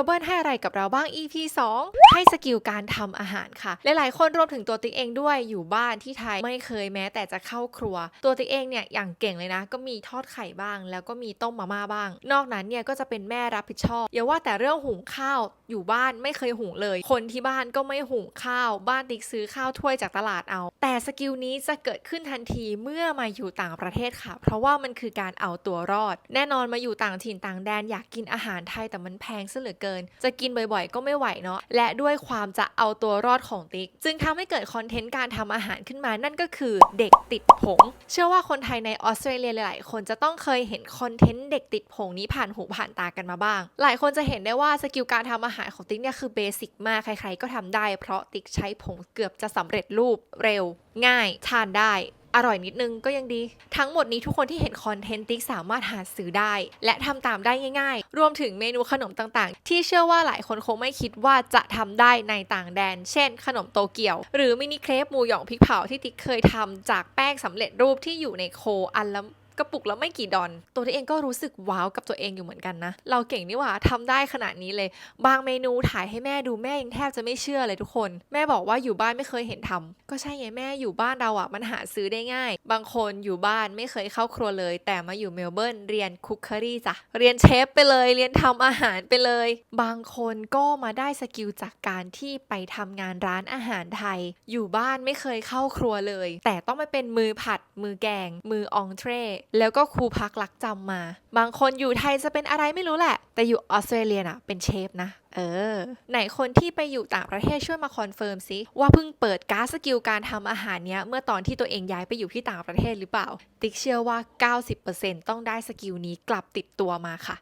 ลเบิร์นให้อะไรกับเราบ้าง EP 2 ให้สกิลการทำอาหารค่ะ หลายๆ คนรวมถึงตัวติ๊กเองด้วยอยู่บ้านที่ไทยไม่เคยแม้แต่จะเข้าครัว ตัวติ๊กเองเนี่ยอย่างเก่งเลยนะ ก็มีทอดไข่บ้าง แล้วก็มีต้มมาม่าบ้าง นอกนั้นเนี่ยก็จะเป็นแม่รับผิดชอบอย่าว่าแต่เรื่องหุงข้าวอยู่บ้านไม่เคยหุงเลย คนที่บ้านก็ไม่หุงข้าว บ้านติ๊กซื้อข้าวถ้วยจากตลาดเอา แต่สกิลนี้จะเกิดขึ้นทันทีเมื่อมาอยู่ต่างประเทศค่ะ เพราะว่ามันคือการเอาตัวรอด แน่นอนมาอยู่ต่างถิ่นต่างแดนอยากกินอาหารไทยแต่มันแพงซะเหลือเกินจะกินบ่อยๆ ก็ไม่ไหวเนาะและด้วยความจะเอาตัวรอดของติ๊ก จึงทำให้เกิดคอนเทนต์การทำอาหารขึ้นมานั่นก็คือเด็กติดผง เชื่อว่าคนไทยในออสเตรเลียหลายๆคนจะต้องเคยเห็นคอนเทนต์เด็กติดผงนี้ผ่านหูผ่านตากันมาบ้าง หลายคนจะเห็นได้ว่าสกิลการทำอาหารของติ๊กเนี่ยคือเบสิกมากใครๆก็ทำได้เพราะติ๊กใช้ผงเกือบจะสำเร็จรูปเร็ว ง่ายทานได้ อร่อยนิดนึงก็ยังดี ทั้งหมดนี้ทุกคนที่เห็นคอนเทนต์ติ๊กสามารถหาซื้อได้ และทำตามได้ง่าย ๆ รวมถึงเมนูขนมต่างๆ ที่เชื่อว่าหลายคนคงไม่คิดว่าจะทำได้ในต่างแดน เช่น ขนมโตเกียว หรือมินิเครปหมูหยองพริกเผาที่ติ๊กเคยทำจากแป้งสำเร็จรูปที่อยู่ในโคอันละ กระปุกแล้วไม่กี่ดอน ตัวที่เองก็รู้สึกว้าวกับตัวเองอยู่เหมือนกันนะ เราเก่งนี่หว่าทำได้ขนาดนี้เลย บางเมนูถ่ายให้แม่ดูแม่ยังแทบจะไม่เชื่อเลยทุกคน แม่บอกว่าอยู่บ้านไม่เคยเห็นทำก็ใช่ไงแม่อยู่บ้านเราอะมันหาซื้อได้ง่าย บางคนอยู่บ้านไม่เคยเข้าครัวเลย แต่มาอยู่เมลเบิร์นเรียนคุกเคอรี่จ้ะเรียนเชฟไปเลย เรียนทำอาหารไปเลย บางคนก็มาได้สกิลจากการที่ไปทำงานร้านอาหารไทย อยู่บ้านไม่เคยเข้าครัวเลย แต่ต้องไปเป็นมือผัดมือแกง มืออองเทรแล้วก็ครูพักรักจำมา บางคนอยู่ไทยจะเป็นอะไรไม่รู้แหละ แต่อยู่ออสเตรเลียน่ะเป็นเชฟนะ เออ ไหนคนที่ไปอยู่ต่างประเทศช่วยมาคอนเฟิร์มซิว่าเพิ่งเปิดการสกิลการทำอาหารเนี้ย เมื่อตอนที่ตัวเองย้ายไปอยู่ที่ต่างประเทศหรือเปล่า ติ๊กเชื่อว่า 90%ต้องได้สกิลนี้กลับติดตัวมาค่ะ